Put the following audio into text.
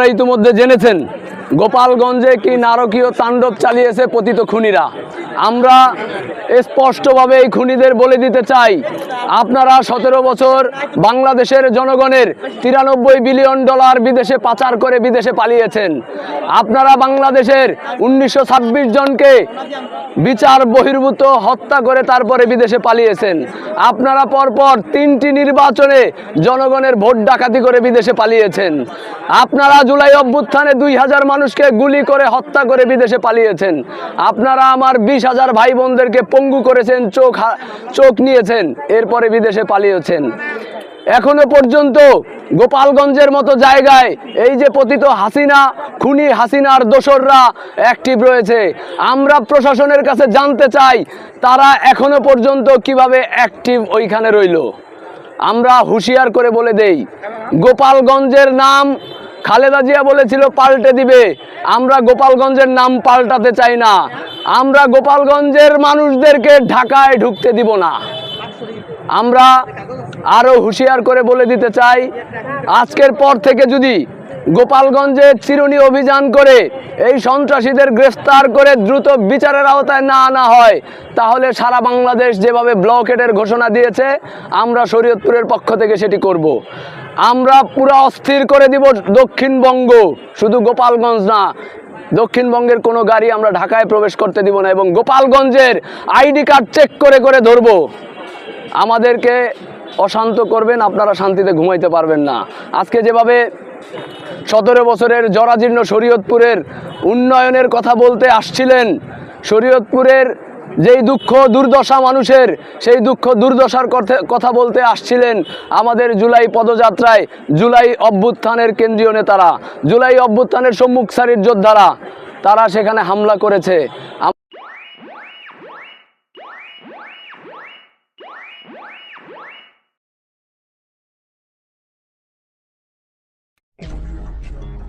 আপনারা ইতিমধ্যে জেনেছেন, গোপালগঞ্জে কি নারকীয় তাণ্ডব চালিয়েছে পতিত খুনিরা। আমরা স্পষ্টভাবে এই খুনিদের বলে দিতে চাই আপনারা সতেরো বছর বাংলাদেশের জনগণের তিরানব্বই বিলিয়ন ডলার বিদেশে পাচার করে বিদেশে পালিয়েছেন। আপনারা বাংলাদেশের উনিশশো ছাব্বিশ জনকে বিচার বহির্ভূত, হত্যা করে তারপরে বিদেশে পালিয়েছেন। আপনারা পরপর তিনটি নির্বাচনে জনগণের ভোট ডাকাতি করে বিদেশে পালিয়েছেন। আপনারা জুলাই অভ্যুত্থানে দুই হাজার মানুষকে গুলি করে হত্যা করে বিদেশে পালিয়েছেন। আপনারা আমার বিশ হাজার ভাই বোনদেরকে পঙ্গু করেছেন, চোখ চোখ নিয়েছেন। এরপরে বিদেশে পালিয়েছেন। এখনও পর্যন্ত গোপালগঞ্জের মতো জায়গায় এই যে পতিত হাসিনা, খুনি হাসিনার দোসররা অ্যাক্টিভ রয়েছে। আমরা প্রশাসনের কাছে জানতে চাই, তারা এখনও পর্যন্ত কীভাবে অ্যাক্টিভ ওইখানে রইল। আমরা হুঁশিয়ার করে বলে দেই, গোপালগঞ্জের নাম খালেদা জিয়া বলেছিল পাল্টে দিবে। আমরা গোপালগঞ্জের নাম পাল্টাতে চাই না। আমরা গোপালগঞ্জের মানুষদেরকে ঢাকায় ঢুকতে দিব না। আমরা আরও হুঁশিয়ার করে বলে দিতে চাই, আজকের পর থেকে যদি গোপালগঞ্জে চিরুনি অভিযান করে এই সন্ত্রাসীদের গ্রেফতার করে দ্রুত বিচারের আওতায় না আনা হয়, তাহলে সারা বাংলাদেশ যেভাবে ব্লকেটের ঘোষণা দিয়েছে, আমরা শরীয়তপুরের পক্ষ থেকে সেটি করব। আমরা পুরো অস্থির করে দিব দক্ষিণবঙ্গ, শুধু গোপালগঞ্জ না, দক্ষিণবঙ্গের কোনো গাড়ি আমরা ঢাকায় প্রবেশ করতে দিব না এবং গোপালগঞ্জের আইডি কার্ড চেক করে করে ধরবো আমাদেরকে অশান্ত করবেন, আপনারা শান্তিতে ঘুমাইতে পারবেন না। আজকে যেভাবে সতেরো বছরের জরাজীর্ণ শরীয়তপুরের উন্নয়নের কথা বলতে আসছিলেন, শরীয়তপুরের যেই দুঃখ, দুর্দশা মানুষের, সেই দুঃখ, দুর্দশার কথা- বলতে আসছিলেন আমাদের জুলাই পদযাত্রায় জুলাই অভ্যুত্থানের কেন্দ্রীয় নেতারা, জুলাই অভ্যুত্থানের সম্মুখ সারির যোদ্ধারা, তারা সেখানে হামলা করেছে। Metro.